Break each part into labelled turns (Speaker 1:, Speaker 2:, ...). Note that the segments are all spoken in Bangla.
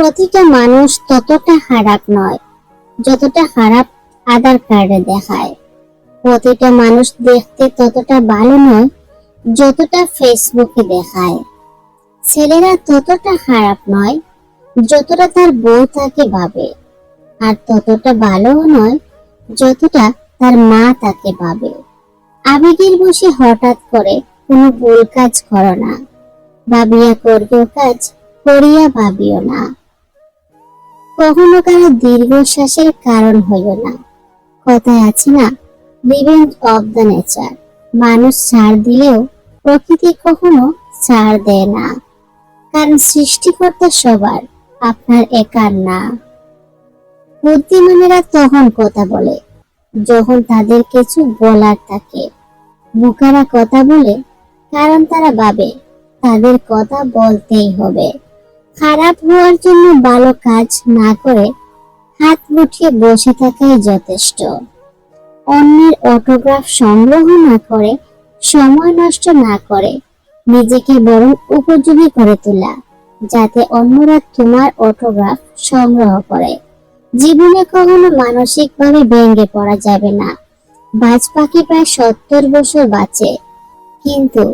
Speaker 1: প্রতিটা মানুষ ততটা খারাপ নয়, যতটা খারাপ আধার কার্ডে দেখায়। প্রতিটা মানুষ দেখতে ততটা ভালো নয়, যতটা ফেসবুকে দেখায়। ছেলেরা ততটা খারাপ নয়, যতটা তার বউ তাকে ভাবে। আর ততটা ভালোও নয়, যতটা তার মা তাকে ভাবে। আবেগের বসে হঠাৎ করে কোনো ভুল কাজ করো না। ভাবিয়া করিও কাজ, করিয়া ভাবিও না। কখনো কারও দীর্ঘশ্বাসের কারণ হইও না। কথায় আছে না রিভেঞ্জ অফ দ্য নেচার মানুষ ছাড় দিলেও প্রকৃতি কখনো ছাড় দেয় না। কারণ সৃষ্টিকর্তা সবার, আপনার একার না। বুদ্ধিমানেরা তখন কথা বলে, যখন তাদের কিছু বলার থাকে। বোকারা কথা বলে, কারণ তারা ভাবে, তাদের কথা বলতেই হবে। খারাপ হওয়ার জন্য ভালো কাজ না করে হাত মুঠিয়ে বসে থাকাই যথেষ্ট। অন্যের অটোগ্রাফ সংগ্রহ না করে, সময় নষ্ট না করে, নিজেকে বরং উপযোগী করে তোলা, যাতে অন্যরা তোমার অটোগ্রাফ সংগ্রহ করে। জীবনে কখনো মানসিকভাবে ভেঙে পড়া যাবে না। বাজ পাখি প্রায় সত্তর বছর বাঁচে। কিন্তু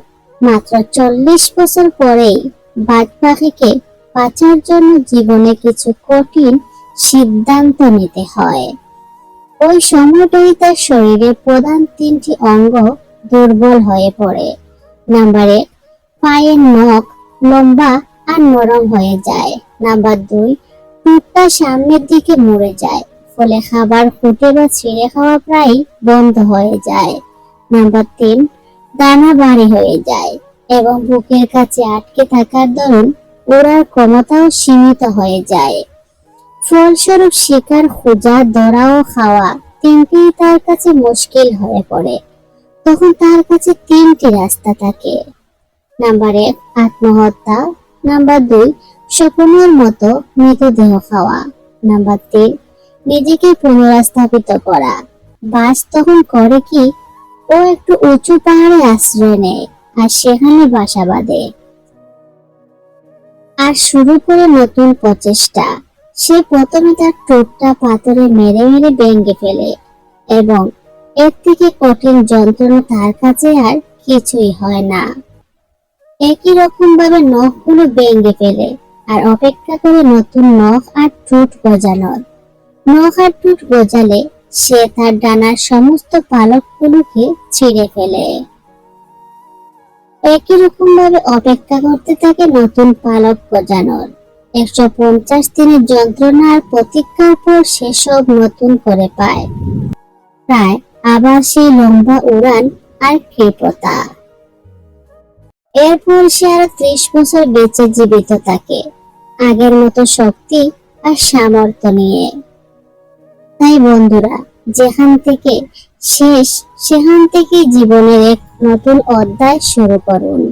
Speaker 1: মাত্র চল্লিশ বছর পরেই বাজ পাখিকে বাঁচার জন্য জীবনে কিছু কঠিন সিদ্ধান্ত নিতে হয়। ওই সময়টাই তার শরীরের প্রধান তিনটি অঙ্গ দুর্বল হয়ে পড়ে। নাম্বার এক, পায়ের নখ লম্বা আর নরম হয়ে যায়। নাম্বার দুই টুকটা সামনের দিকে মরে যায়, ফলে খাবার ফুটে বা ছিঁড়ে খাওয়া প্রায় বন্ধ হয়ে যায়। নাম্বার তিন, দানা ভারী হয়ে যায় এবং বুকের কাছে আটকে থাকার দরুন ওড়ার ক্ষমতাও সীমিত হয়ে যায়। ফলস্বরূপ শিকার, খোঁজা, ধরা ও খাওয়া তিনটিই তার কাছে মুশকিল হয়ে পড়ে। তখন তার কাছে তিনটি রাস্তা থাকে। নাম্বার এক, আত্মহত্যা। নাম্বার দুই, স্বপ্নের মতো মৃতদেহ খাওয়া। নাম্বার তিন, নিজেকে পুনরাস্থাপিত করা। বাস তখন করে কি, ও একটু উঁচু পাহাড়ে আশ্রয় নেয় আর সেখানে বাসা বাঁধে। আর শুরু করে নতুন প্রচেষ্টা। সে প্রথমে তার ঠোঁটটা পাথরে মেরে মেরে ভেঙে ফেলে এবং এর থেকে কঠিন যন্ত্রণা তার কাছে আর কিছুই হয় না। একই রকম ভাবে নখগুলো ভেঙে ফেলে আর অপেক্ষা করে নতুন নখ আর ঠোঁট গজানোর নখ আর ঠোঁট গজালে সে তার ডানার সমস্ত পালকগুলোকে ছিঁড়ে ফেলে। একই রকম ভাবে অপেক্ষা করতে থাকে নতুন পালক গজানোর একশো পঞ্চাশ দিনের যন্ত্রণা আর প্রতীক্ষার পর সেসব নতুন করে পায়। প্রায় আবার সেই লম্বা উড়ান আর কৃপতা এরপর সে আরও ত্রিশ বছর বেঁচে জীবিত থাকে। আগের মতো শক্তি আর সামর্থ্য নিয়ে। তাই বন্ধুরা যেখান থেকে শেষ সেখান থেকে জীবনের এক নতুন অধ্যায় শুরু করুন।